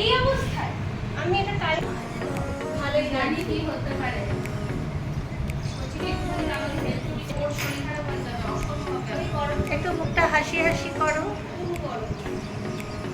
এই অবস্থায় আমি এটা ভালোই জানি কি হতে পারে। একটু মুখটা হাসি হাসি করো। করো।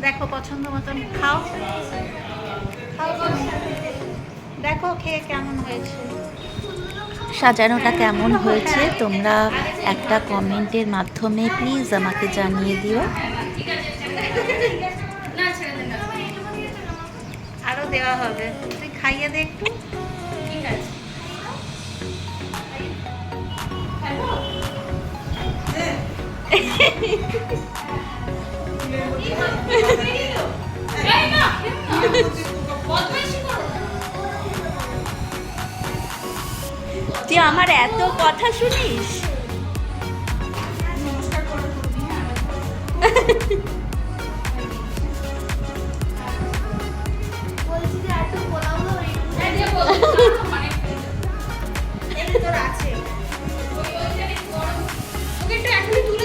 দেখো পছন্দ মতন খাও খাও। দেখো খেয়ে কেমন হয়েছে। সাজানোটা কেমন হয়েছে তোমরা একটা কমেন্টের মাধ্যমে প্লিজ আমাকে জানিয়ে দিও ঠিক আছে, ছেড়ে দে। না, ছেড়ে দে না। আরও দেওয়া হবে তুই খাইয়ে দে একটু ঠিক আছে।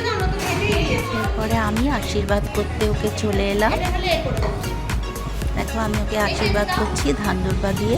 দাও না তো ভেজেই দিয়েছে এরপরে আমি আশীর্বাদ করতে ওকে চলে এলাম। দেখো আমি ওকে আশীর্বাদ করছি, ধান দুর্বা দিয়ে।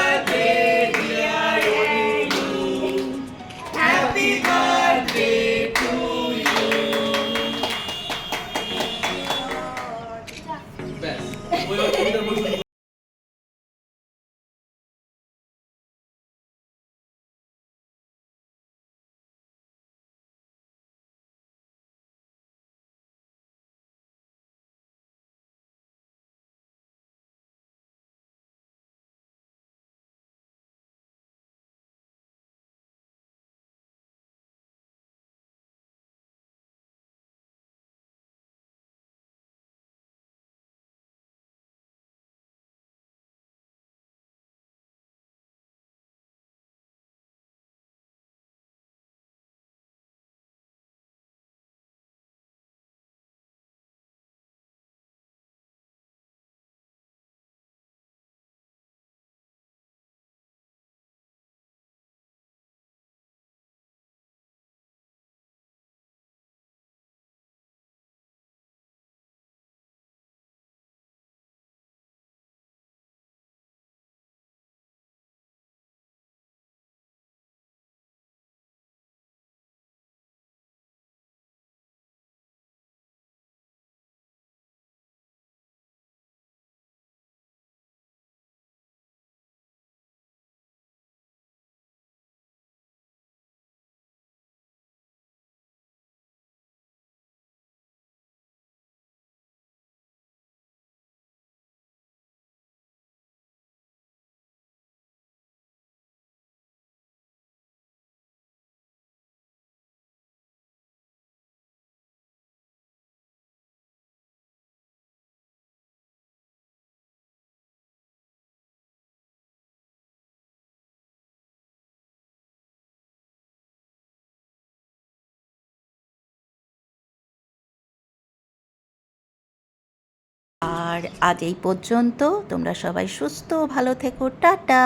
আর আজ এই পর্যন্ত। তোমরা সবাই সুস্থ ভালো থেকো টাটা।